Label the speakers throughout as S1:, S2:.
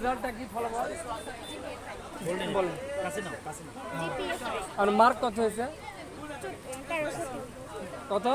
S1: রেজাল্টটা কি ফলাফল? বলুন।
S2: কাছে নাও কাছে নাও
S1: আর মার্ক কত হয়েছে? কত?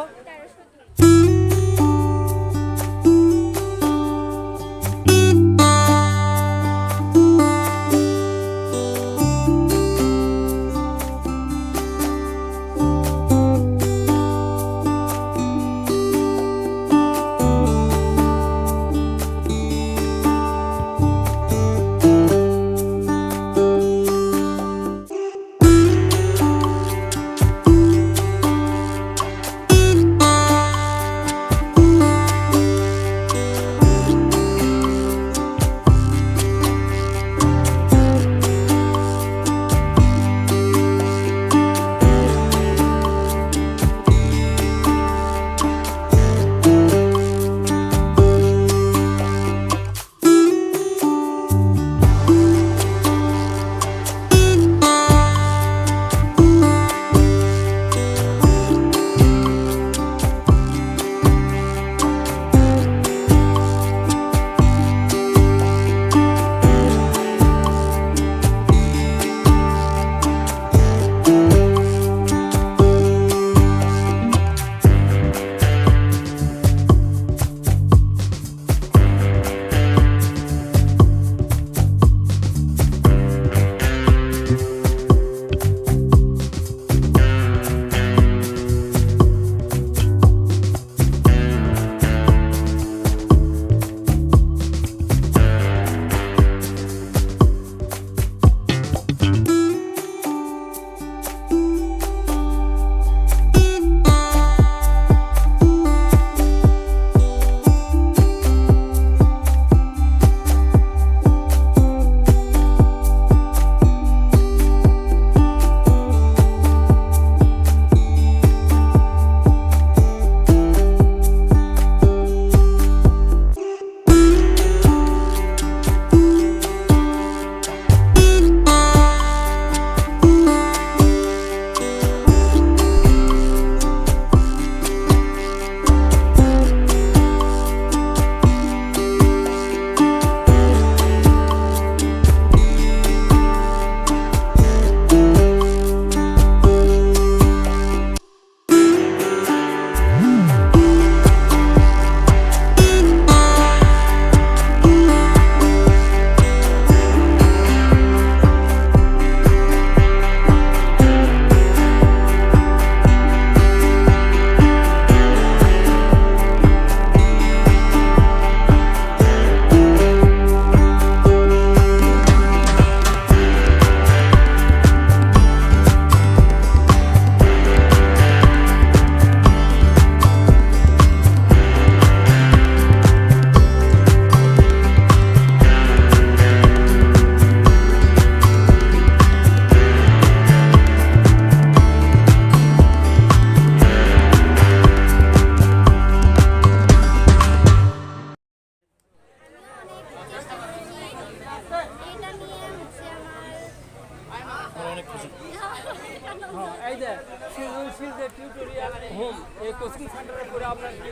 S1: এই যে সৃজনশীল যে টিউটোরিয়াল হোম এই কোচিং সেন্টারে করে আপনার কি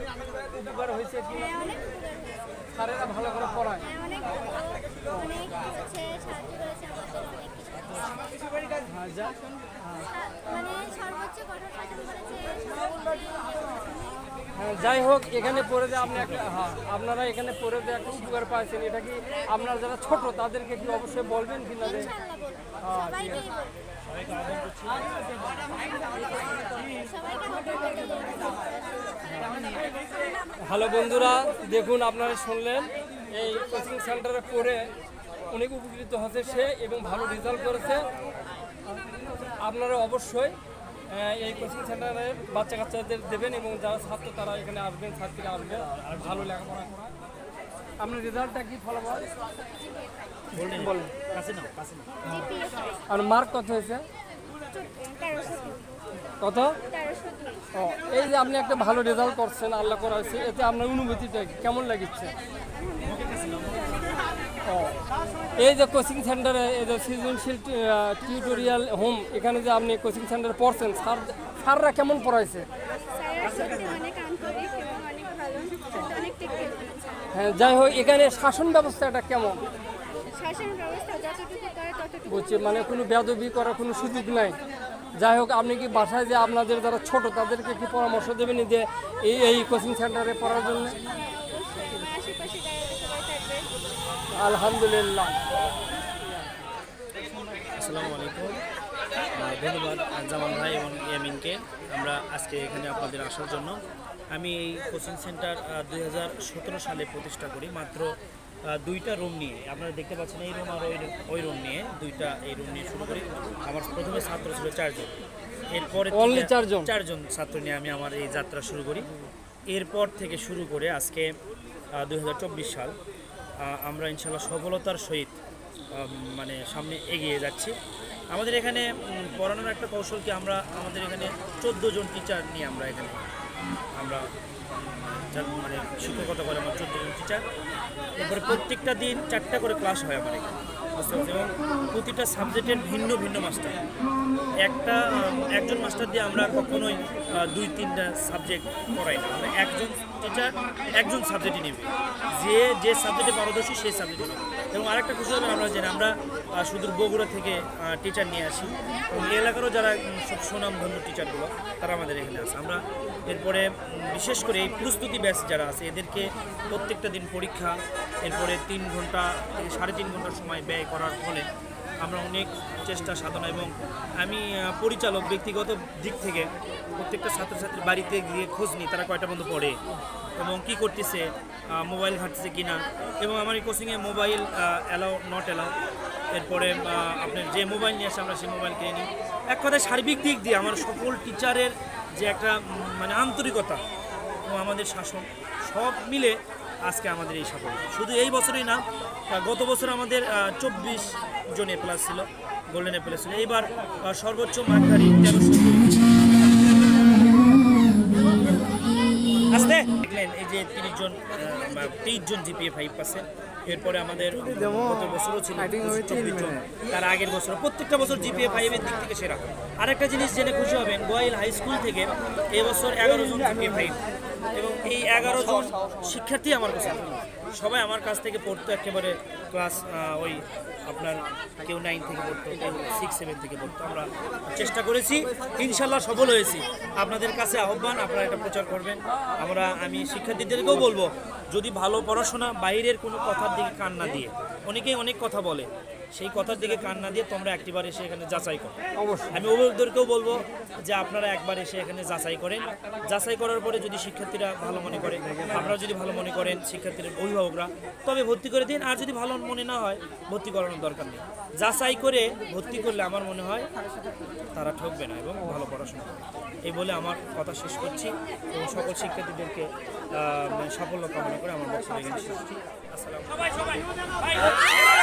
S1: উপকার হয়েছে কি স্যারেরা ভালো করে পড়ায় যাই হোক এখানে পড়ে যে আপনি একটা হ্যাঁ আপনারা এখানে পড়ে যে একটা উপকার পাচ্ছেন এটা কি আপনার যারা ছোট তাদেরকে কি অবশ্যই বলবেন কি না যে হ্যালো বন্ধুরা, দেখুন আপনারা শুনলেন, এই কোচিং সেন্টারে পড়ে অনেক উপকৃত হচ্ছে সে এবং ভালো রেজাল্ট করেছে। আপনারা অবশ্যই এই কোচিং সেন্টারে বাচ্চা কাচ্চাদের দেবেন এবং যারা ছাত্র তারা এখানে আসবেন, ছাত্রীরা আসবেন ভালো লেখাপড়া করা আপনার রেজাল্টটা কি ফলাফল? বলুন। আর মার্ক কত হয়েছে? কত? ও, এই যে আপনি একটা ভালো রেজাল্ট করছেন, আল্লাহ করা হয়েছে, এতে আপনার অনুভূতিটা কেমন লাগছে? ও, এই যে কোচিং সেন্টারে এই যে সৃজনশীল টিউটোরিয়াল হোম এখানে যে আপনি কোচিং সেন্টারে পড়ছেন স্যার স্যাররা কেমন পড়াইছে
S3: স্যারের সত্যি অনেক আন্তরিক এবং অনেক ভালো অনেক টেকনিক
S1: হ্যাঁ যাই হোক এখানে শাসন ব্যবস্থাটা কেমন?
S3: শাসনের ব্যবস্থা যতটুকু করে ততটুকু
S1: বুঝছি মানে কোনো বেদবি করার কোনো সুযোগ নাই। যাই হোক আপনি কি বাসায় যে আপনাদের যারা ছোট তাদেরকে কি পরামর্শ দেবেন যে এই এই কোচিং সেন্টারে পড়ার জন্য?
S3: হ্যাঁ,
S1: আলহামদুলিল্লাহ।
S2: আসসালামু আলাইকুম। ধন্যবাদ জামান ভাই এবং ইয়ামিনকে আমরা আজকে এখানে আপনাদের আসার জন্য আমি এই কোচিং সেন্টার দুই হাজার সতেরো সালে প্রতিষ্ঠা করি। মাত্র দুইটা রুম নিয়ে। আপনারা দেখতে পাচ্ছেন এই রুম আর ওই ওই রুম নিয়ে দুইটা এই রুম নিয়ে শুরু করি। আমার প্রথমে ছাত্র ছিল চারজন। এরপরে
S1: চারজন?
S2: চারজন ছাত্র নিয়ে আমি আমার এই যাত্রা শুরু করি। এরপর থেকে শুরু করে আজকে দু হাজার চব্বিশ সাল আমরা ইনশাল্লাহ সফলতার সহিত মানে সামনে এগিয়ে যাচ্ছি। আমাদের এখানে পড়ানোর একটা কৌশল কি? আমরা আমাদের এখানে চোদ্দ জন টিচার নিয়ে আমরা এখানে আমরা মানে শিক্ষকতা করে আমার চোদ্দ টিচার এরপরে প্রত্যেকটা দিন চারটা করে ক্লাস হয় আমার এখানে এবং প্রতিটা সাবজেক্টের ভিন্ন ভিন্ন মাস্টার একটা একজন মাস্টার দিয়ে আমরা কখনোই দুই, তিনটা সাবজেক্ট পড়াই না। আমরা একজন টিচার একজন সাবজেক্টই নেবে। যে যে সাবজেক্টে পারদর্শী, সেই সাবজেক্টে নেবে। এবং আরেকটা খুশি আমরা জানি আমরা সুদূর বগুড়া থেকে টিচার নিয়ে আসি। এবং এলাকারও যারা সব সুনামধন্য টিচারগুলো তারা আমাদের এখানে আসে আমরা এরপরে বিশেষ করে এই প্রস্তুতি ব্যাচ যারা আছে, এদেরকে প্রত্যেকটা দিন পরীক্ষা, এরপরে তিন ঘণ্টা সাড়ে তিন ঘণ্টা সময় ব্যয় করার ফলে আমরা অনেক চেষ্টা, সাধনা এবং আমি পরিচালক ব্যক্তিগত দিক থেকে প্রত্যেকটা ছাত্রছাত্রীর বাড়িতে গিয়ে খোঁজ নিই তারা কয়টা বন্ধু পড়ে এবং কি করতেছে মোবাইল ঘাটতেছে কিনা এবং আমার এই কোচিংয়ে মোবাইল অ্যালাউ নট অ্যালাউ এরপরে আপনার যে মোবাইল নিয়ে আসে আমরা সেই মোবাইল কিনে নিই। এক কথায় সার্বিক দিক দিয়ে আমার সকল টিচারের যে একটা মানে আন্তরিকতা এবং আমাদের শাসন, সব মিলে আজকে আমাদের এই সাফল্য। শুধু এই বছরই না গত বছর আমাদের চব্বিশ জন এ প্লাস ছিল। গোল্ডেন এ প্লাস ছিল এইবার সর্বোচ্চ মার্কারি তেরোশো আসতে! দেখলেন, এই যে তিরিশ জন তেইশ জন জিপিএ ফাইভ এরপরে আমাদের বছরও ছিল তার আগের বছর প্রত্যেকটা বছর জিপিএ ফাইভের দিক থেকে সেরা। আরেকটা জিনিস জেনে খুশি হবেন, গোয়াইল হাই স্কুল থেকে এবছর এগারো জন জিপিএ ফাইভ এবং এই এগারো জন শিক্ষার্থী আমার কাছে। সবাই আমার কাছ থেকে পড়তো একেবারে ক্লাস ওই আপনার কেউ নাইন থেকে পড়তো, কেউ সিক্স সেভেন থেকে পড়তো। আমরা চেষ্টা করেছি, ইনশাল্লাহ সফল হয়েছি। আপনাদের কাছে আহ্বান, আপনারা এটা প্রচার করবেন। আমরা, আমি শিক্ষার্থীদেরকেও বলব, যদি ভালো পড়াশোনা, বাইরের কোনো কথার দিকে কান না দিয়ে, অনেকেই অনেক কথা বলে সেই কথার দিকে কান না দিয়ে তোমরা একটিবার এসে এখানে যাচাই করো।
S1: অবশ্যই।
S2: আমি অভিভাবকদেরকেও বলব যে আপনারা একবার এসে এখানে যাচাই করেন। যাচাই করার পরে যদি শিক্ষার্থীরা ভালো মনে করে আপনারা যদি ভালো মনে করেন শিক্ষার্থীর অভিভাবকরা তবে ভর্তি করে দিন। আর যদি ভালো মনে না হয় ভর্তি করানোর দরকার নেই। যাচাই করে ভর্তি করলে আমার মনে হয় তারা ঠকবে না এবং ভালো পড়াশোনা করবে। এই বলে আমার কথা শেষ করছি এবং সকল শিক্ষার্থীদেরকে মানে সাফল্য কামনা করে আমার বক্তব্য এখানে শেষ করছি। আসসালামু আলাইকুম।